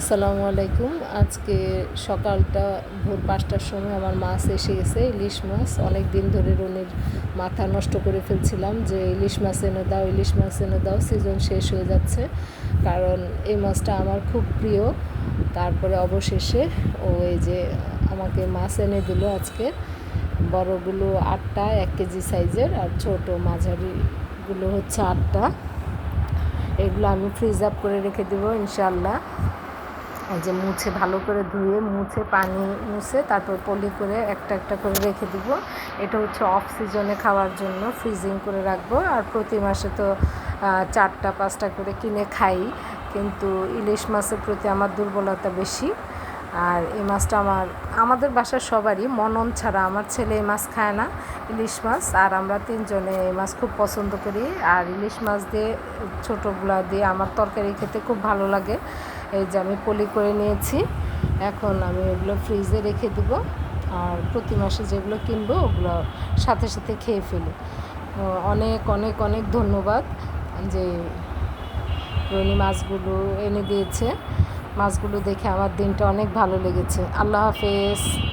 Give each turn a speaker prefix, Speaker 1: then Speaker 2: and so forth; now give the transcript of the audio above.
Speaker 1: আসসালামু আলাইকুম। আজকে সকালটা ভোর পাঁচটার সময় আমার মাছ এসে গেছে, ইলিশ মাছ। অনেক দিন ধরে রনির মাথা নষ্ট করে ফেলছিলাম যে ইলিশ মাছ এনে দাও, ইলিশ মাছ এনে দাও, সিজন শেষ হয়ে যাচ্ছে। কারণ এই মাছটা আমার খুব প্রিয়। তারপরে অবশেষে ও এই যে আমাকে মাছ এনে দিল আজকে। বড়গুলো আটটা, এক কেজি সাইজের, আর ছোট মাঝারিগুলো হচ্ছে আটটা। এগুলো আমি ফ্রিজ আপ করে রেখে দেবো ইনশাল্লাহ যে মুছে, ভালো করে ধুয়ে মুছে, পানি মুছে, তারপর পলি করে একটা একটা করে রেখে দিব। এটা হচ্ছে অফ সিজনে খাওয়ার জন্য ফ্রিজিং করে রাখব। আর প্রতি মাসে তো চারটা, পাঁচটা করে কিনে খাই। কিন্তু ইলিশ মাছের প্রতি আমার দুর্বলতা বেশি। আর এই মাছটা আমার, আমাদের বাসার সবারই মনন ছাড়া আমার ছেলে এই মাছ খায় না, ইলিশ মাছ। আর আমরা তিনজনে এই মাছ খুব পছন্দ করি। আর ইলিশ মাছ দিয়ে, ছোটোগুলা দিয়ে আমার তরকারি খেতে খুব ভালো লাগে। এই যে আমি পলি করে নিয়েছি। এখন আমি ওগুলো ফ্রিজে রেখে দেবো। আর প্রতি মাসে যেগুলো কিনবো, ওগুলো সাথে সাথে খেয়ে ফেলি। অনেক অনেক অনেক ধন্যবাদ যে রনি মাছগুলো এনে দিয়েছে। মাছগুলো দেখে আমার দিনটা অনেক ভালো লেগেছে। আল্লাহ হাফেজ।